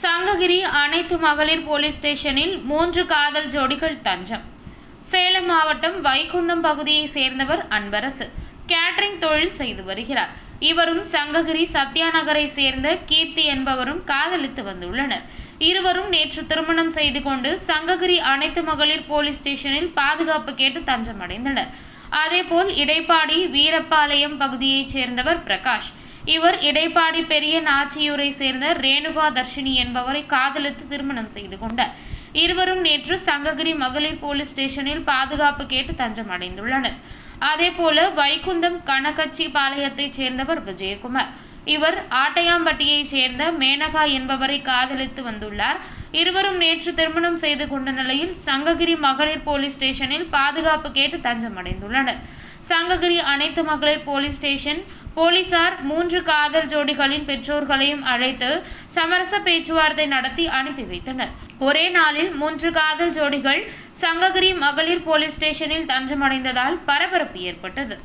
சங்ககிரி அனைத்து மகளிர் போலீஸ் ஸ்டேஷனில் மூன்று காதல் ஜோடிகள் தஞ்சம். சேலம் மாவட்டம் வைகுந்தம் பகுதியை சேர்ந்தவர் அன்பரசு. கேட்டரிங் தொழில் செய்து வருகிறார். இவரும் சங்ககிரி சத்யா நகரை சேர்ந்த கீர்த்தி என்பவரும் காதலித்து வந்துள்ளனர். இருவரும் நேற்று திருமணம் செய்து கொண்டு சங்ககிரி அனைத்து மகளிர் போலீஸ் ஸ்டேஷனில் பாதுகாப்பு கேட்டு தஞ்சம் அடைந்தனர் அதேபோல் இடைப்பாடி வீரப்பாளையம் பகுதியைச் சேர்ந்தவர் பிரகாஷ். இவர் இடைப்பாடி பெரிய நாச்சியூரை சேர்ந்த ரேணுகா தர்ஷினி என்பவரை காதலித்து திருமணம் செய்து கொண்டார். இருவரும் நேற்று சங்ககிரி மகளிர் போலீஸ் ஸ்டேஷனில் பாதுகாப்பு கேட்டு தஞ்சம் அடைந்துள்ளனர். அதேபோல வைகுந்தம் கனகச்சி பாளையத்தைச் சேர்ந்தவர் விஜயகுமார். இவர் ஆட்டையாம்பட்டியைச் சேர்ந்த மேனகா என்பவரை காதலித்து வந்துள்ளார். இருவரும் நேற்று திருமணம் செய்து கொண்ட நிலையில் சங்ககிரி மகளிர் போலீஸ் ஸ்டேஷனில் பாதுகாப்பு கேட்டு தஞ்சம் அடைந்துள்ளனர். சங்ககிரி அனைத்து மகளிர் போலீஸ் ஸ்டேஷன் போலீசார் மூன்று காதல் ஜோடிகளின் பெற்றோர்களையும் அழைத்து சமரச பேச்சுவார்த்தை நடத்தி அனுப்பி வைத்தனர். ஒரே நாளில் மூன்று காதல் ஜோடிகள் சங்ககிரி மகளிர் போலீஸ் ஸ்டேஷனில் தஞ்சமடைந்ததால் பரபரப்பு ஏற்பட்டது.